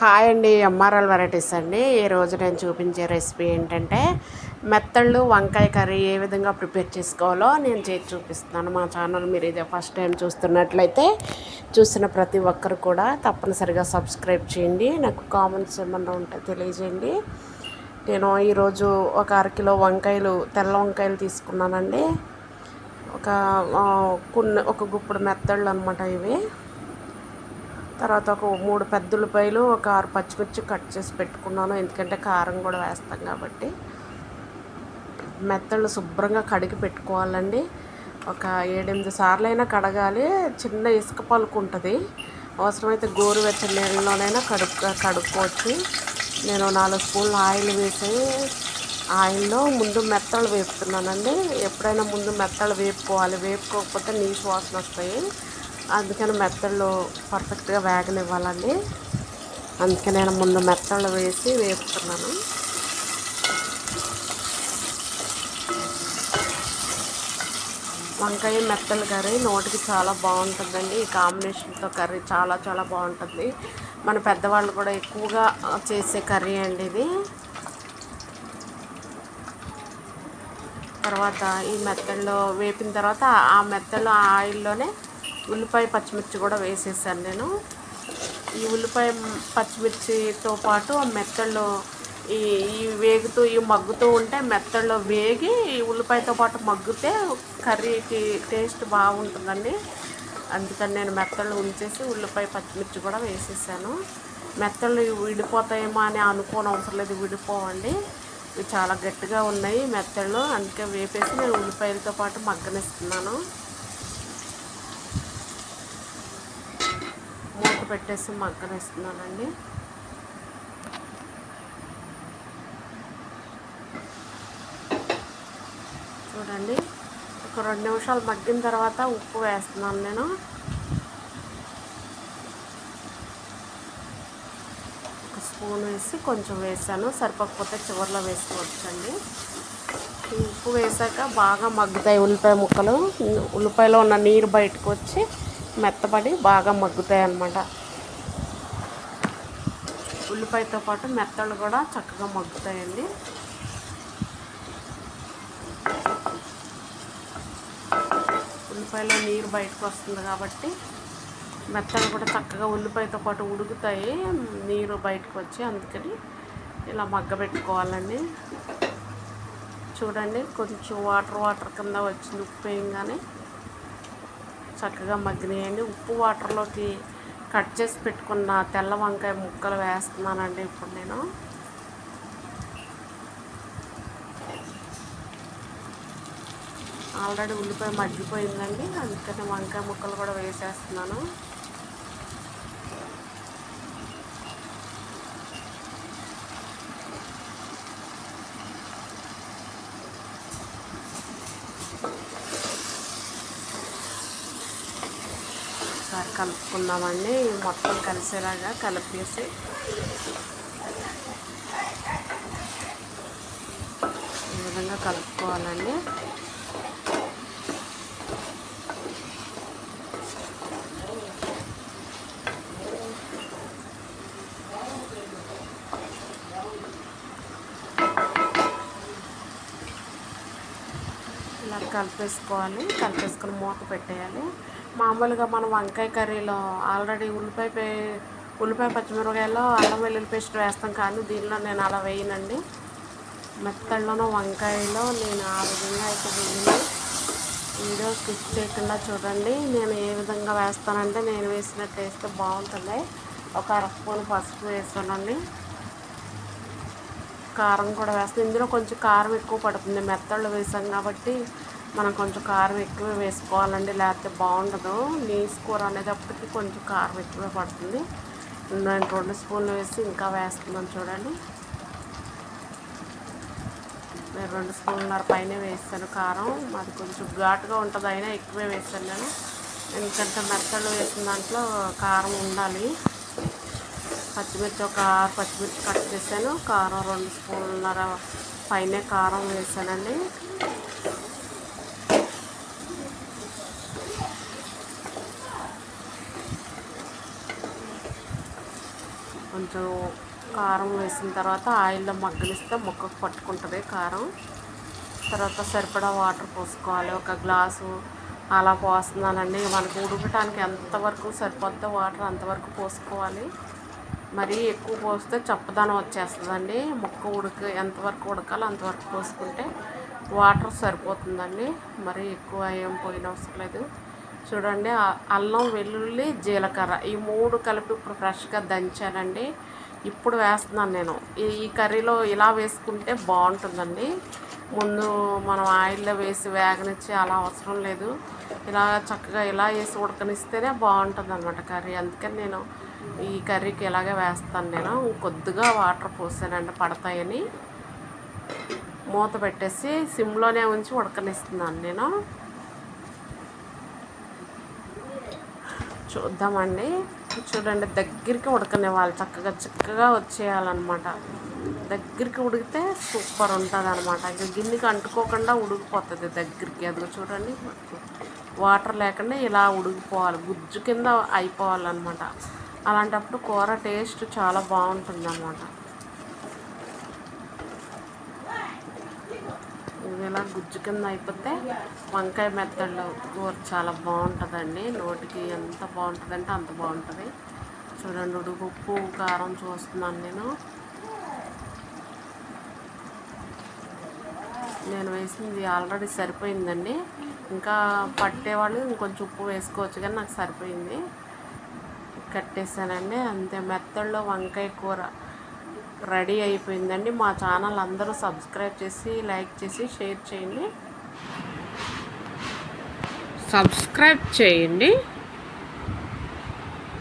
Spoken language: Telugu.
హాయ్ అండి ఎంఆర్ఎల్ వెరైటీస్ అండి. ఈరోజు నేను చూపించే రెసిపీ ఏంటంటే మెత్తళ్ళు వంకాయ కర్రీ ఏ విధంగా ప్రిపేర్ చేసుకోవాలో నేను చేసి చూపిస్తున్నాను. మా ఛానల్ మీరు ఇదే ఫస్ట్ టైం చూస్తున్నట్లయితే చూసిన ప్రతి ఒక్కరు కూడా తప్పనిసరిగా సబ్స్క్రైబ్ చేయండి. నాకు కామెంట్స్ ఏమన్నా ఉంటే తెలియజేయండి. నేను ఈరోజు ఒక అరకిలో వంకాయలు తెల్ల వంకాయలు తీసుకున్నానండి. ఒక కొన్ని ఒక గుప్పుడు మెత్తళ్ళు అనమాట ఇవి. తర్వాత ఒక మూడు పెద్ద ఉల్లిపాయలు ఒక ఆరు పచ్చిమిర్చి కట్ చేసి పెట్టుకున్నాను. ఎందుకంటే కారం కూడా వేస్తాం కాబట్టి. మెత్తళ్ళు శుభ్రంగా కడిగి పెట్టుకోవాలండి. ఒక ఏడెనిమిది సార్లు అయినా కడగాలి. చిన్న ఇసుక పలుకు ఉంటుంది. అవసరమైతే గోరువెచ్చని నీళ్ళలోనైనా కడుక్కు కడుక్కోవచ్చు. నేను నాలుగు స్పూన్లు ఆయిల్ వేసి ఆయిల్లో ముందు మెత్తలు వేపుతున్నానండి. ఎప్పుడైనా ముందు మెత్తలు వేపుకోవాలి. వేపుకోకపోతే నీసు వాసన వస్తాయి. అందుకని మెత్తళ్ళు పర్ఫెక్ట్గా వేగనివ్వాలండి. అందుకే నేను ముందు మెత్తళ్ళు వేసి వేపుతున్నాను. వంకాయ మెత్తలు కర్రీ నోటికి చాలా బాగుంటుందండి. ఈ కాంబినేషన్తో కర్రీ చాలా చాలా బాగుంటుంది. మన పెద్దవాళ్ళు కూడా ఎక్కువగా చేసే కర్రీ అండి ఇది. తర్వాత ఈ మెత్తల్లో వేపిన తర్వాత ఆ మెత్తల్లో ఆ ఆయిల్లోనే ఉల్లిపాయ పచ్చిమిర్చి కూడా వేసేసాను నేను. ఈ ఉల్లిపాయ పచ్చిమిర్చితో పాటు ఆ మెత్తళ్ళు ఈ ఈ వేగుతూ ఈ మగ్గుతూ ఉంటే మెత్తల్లో వేగి ఈ ఉల్లిపాయతో పాటు మగ్గితే కర్రీకి టేస్ట్ బాగుంటుందండి. అందుకని నేను మెత్తళ్ళు ఉంచేసి ఉల్లిపాయ పచ్చిమిర్చి కూడా వేసేసాను. మెత్తళ్ళు విడిపోతాయేమో అని అనుకోని అవసరం లేదు విడిపోవండి. ఇవి చాలా గట్టిగా ఉన్నాయి మెత్తళ్ళు అందుకే వేపేసి నేను ఉల్లిపాయలతో పాటు మగ్గనిస్తున్నాను. మూత పెట్టేసి మగ్గనిస్తున్నానండి చూడండి ఒక రెండు నిమిషాలు మగ్గిన తర్వాత ఉప్పు వేస్తున్నాను నేను. ఒక స్పూన్ వేసి కొంచెం వేసాను. సరిపోకపోతే చివరిలో వేసుకోవచ్చండి. ఉప్పు వేసాక బాగా మగ్గుతాయి ఉల్లిపాయ ముక్కలు. ఉల్లిపాయలో ఉన్న నీరు బయటకు వచ్చి మెత్తబడి బాగా మగ్గుతాయి అన్నమాట. ఉల్లిపాయతో పాటు మెత్తలు కూడా చక్కగా మగ్గుతాయండి. ఉల్లిపాయలో నీరు బయటకు వస్తుంది కాబట్టి మెత్తలు కూడా చక్కగా ఉల్లిపాయతో పాటు ఉడుకుతాయి. నీరు బయటకు వచ్చి అందుకని ఇలా మగ్గబెట్టుకోవాలండి. చూడండి కొంచెం వాటర్ వాటర్ కింద వచ్చింది ఉప్పు వేయంగానే చక్కగా మగ్గినాయండి. ఉప్పు వాటర్లోకి కట్ చేసి పెట్టుకున్న తెల్ల వంకాయ ముక్కలు వేస్తున్నానండి ఇప్పుడు నేను. ఆల్రెడీ ఉల్లిపాయ మగ్గిపోయిందండి. అందుకని వంకాయ ముక్కలు కూడా వేసేస్తున్నాను. కలుపుకున్నామండి. మొత్తం కలిసేలాగా కలిపేసి. ఈ విధంగా కలుపుకోవాలండి ఇలా కలిపేసుకోవాలి. కలిపేసుకొని మూత పెట్టేయాలి. మామూలుగా మనం వంకాయ కర్రీలో ఆల్రెడీ ఉల్లిపాయ పే ఉల్లిపాయ పచ్చిమిరపకాయలో అల్లం వెల్లుల్లి పేస్ట్ వేస్తాం కానీ దీనిలో నేను అలా వేయనండి. మెత్తల్లోనూ వంకాయలో నేను ఆ విధంగా అయితే వేయను. వీడియో స్కిప్ చేయకుండా చూడండి. నేను ఏ విధంగా వేస్తానంటే నేను వేసిన టేస్ట్ బాగుంటుంది. ఒక అర స్పూన్ పసుపు వేస్తానండి కారం కూడా వేస్తాను. ఇందులో కొంచెం కారం ఎక్కువ పడుతుంది. మెత్తళ్ళు వేసాం కాబట్టి మనం కొంచెం కారం ఎక్కువ వేసుకోవాలండి లేకపోతే బాగుండదు. నీస్ కూర అనేటప్పటికి కొంచెం కారం ఎక్కువ పడుతుంది. నేను రెండు స్పూన్లు వేసి ఇంకా వేస్తున్నాను చూడండి. నేను రెండు స్పూన్లన్నర పైన వేస్తాను కారం. అది కొంచెం ఘాటుగా ఉంటుంది అయినా ఎక్కువే వేస్తాను నేను. ఎందుకంటే మెత్తలు వేసిన దాంట్లో కారం ఉండాలి. పచ్చిమిర్చి ఒక ఆరు పచ్చిమిర్చి కట్ చేశాను. కారం రెండు స్పూన్లన్నర పైన కారం వేసానండి. కొంచెం కారం వేసిన తర్వాత ఆయిల్లో మగ్గనిస్తే ముక్కకు పట్టుకుంటుంది కారం. తర్వాత సరిపడా వాటర్ పోసుకోవాలి. ఒక గ్లాసు అలా పోస్తున్నానండి. మనకు ఉడకటానికి ఎంతవరకు సరిపోద్దో వాటర్ అంతవరకు పోసుకోవాలి. మరీ ఎక్కువ పోస్తే చప్పదనం వచ్చేస్తుందండి. ముక్క ఉడక ఎంతవరకు ఉడకాలో అంతవరకు పోసుకుంటే వాటర్ సరిపోతుందండి. మరీ ఎక్కువ ఏం పోయిన అవసరం లేదు. చూడండి అల్లం వెల్లుల్లి జీలకర్ర ఈ మూడు కలిపి ఇప్పుడు ఫ్రెష్గా దంచానండి. ఇప్పుడు వేస్తున్నాను నేను. ఈ ఈ కర్రీలో ఇలా వేసుకుంటే బాగుంటుందండి. ముందు మనం ఆయిల్లో వేసి వేగనిచ్చి అలా అవసరం లేదు. ఇలా చక్కగా ఇలా వేసి ఉడకనిస్తేనే బాగుంటుంది అనమాట కర్రీ. అందుకని నేను ఈ కర్రీకి ఇలాగే వేస్తాను నేను. కొద్దిగా వాటర్ పోసానండి పడతాయని. మూత పెట్టేసి సిమ్లోనే ఉంచి ఉడకనిస్తున్నాను నేను. చూద్దామండి. చూడండి దగ్గరికి ఉడకనివ్వాలి చక్కగా చిక్కగా వచ్చేయాలన్నమాట. దగ్గరికి ఉడికితే సూపర్ ఉంటుంది అనమాట ఇంకా గిన్నెకి అంటుకోకుండా ఉడికిపోతుంది దగ్గరికి. అదిగో చూడండి వాటర్ లేకుండా ఇలా ఉడికిపోవాలి. గుజ్జు కింద అయిపోవాలన్నమాట. అలాంటప్పుడు కూర టేస్ట్ చాలా బాగుంటుంది అనమాట ఇది ఇలా గుజ్జు కింద అయిపోతే వంకాయ మెత్తళ్ళు కూర చాలా బాగుంటుందండి. నోటికి ఎంత బాగుంటుందంటే అంత బాగుంటుంది. చూడండి ఉడుకు ఉప్పు కారం చూస్తున్నాను నేను. నేను వేసింది ఆల్రెడీ సరిపోయిందండి. ఇంకా పట్టేవాళ్ళు ఇంకొంచెం ఉప్పు వేసుకోవచ్చు కానీ నాకు సరిపోయింది. కట్టేసానండి. అంతే మెత్తల్లో వంకాయ కూర. రెడీ అయిపోయిందండి. మా ఛానల్ అందరూ సబ్స్క్రైబ్ చేసి లైక్ చేసి షేర్ చేయండి. సబ్స్క్రైబ్ చేయండి.